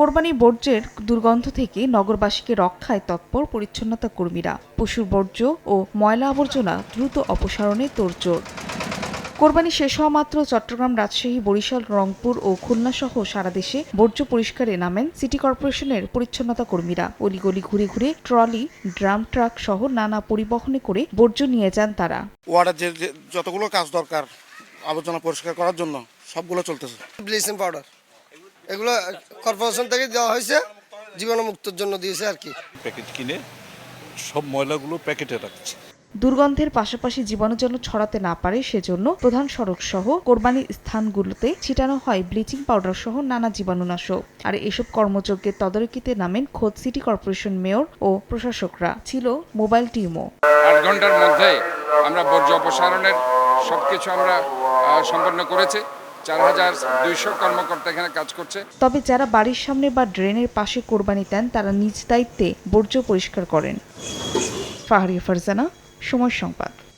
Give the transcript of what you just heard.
কোরবানি বর্জ্যের দুর্গন্ধ থেকে নগরবাসীকে রক্ষায় তৎপর পরিচ্ছন্নতা কর্মীরা। পশুর বর্জ্য ও ময়লা আবর্জনা দ্রুত অপসারণে তোড়জোড়। কোরবানি শেষ হওয়া মাত্র চট্টগ্রাম রাজশাহী বরিশাল রংপুর ও খুলনা সহ সারা দেশে বর্জ্য পরিষ্কারে নামেন সিটি কর্পোরেশনের পরিচ্ছন্নতা কর্মীরা। অলিগলি ঘুরে ঘুরে ট্রলি ড্রাম ট্রাক সহ নানা পরিবহনে করে বর্জ্য নিয়ে যান তারা। ওয়ার্ডের যে যে যতগুলো কাজ দরকার আবর্জনা পরিষ্কার করার জন্য সবগুলো চলতেছে। Bleaching powder. এগুলো কর্পোরেশন থেকে দেওয়া হয়েছে জীবাণুমুক্তর জন্য দিয়েছে আর কি। প্যাকেট কিনে সব ময়লাগুলো প্যাকেটে রাখছি। দুর্গন্ধের পাশাপাশি জীবাণু যেন ছড়াতে না পারে সেজন্য প্রধান সড়ক সহ কোরবানির স্থানগুলোতে ছিটানো হয় ব্লিচিং পাউডার সহ নানা জীবাণুনাশক। আর এসব কর্মযজ্ঞের তদারকিতে নামেন খোদ সিটি কর্পোরেশন মেয়র ও প্রশাসকরা। ছিল মোবাইল টিমও আট ঘণ্টার মধ্যে আমরা বর্জ্য অপসারণের সব কিছু আমরা সম্পন্ন করেছি। তবে যারা বাড়ির সামনে বা ড্রেনের পাশে কোরবানি দেন, তারা নিজ দায়িত্বে বর্জ্য পরিষ্কার করেন। ফাহারিয়া ফারজানা, সময় সংবাদ।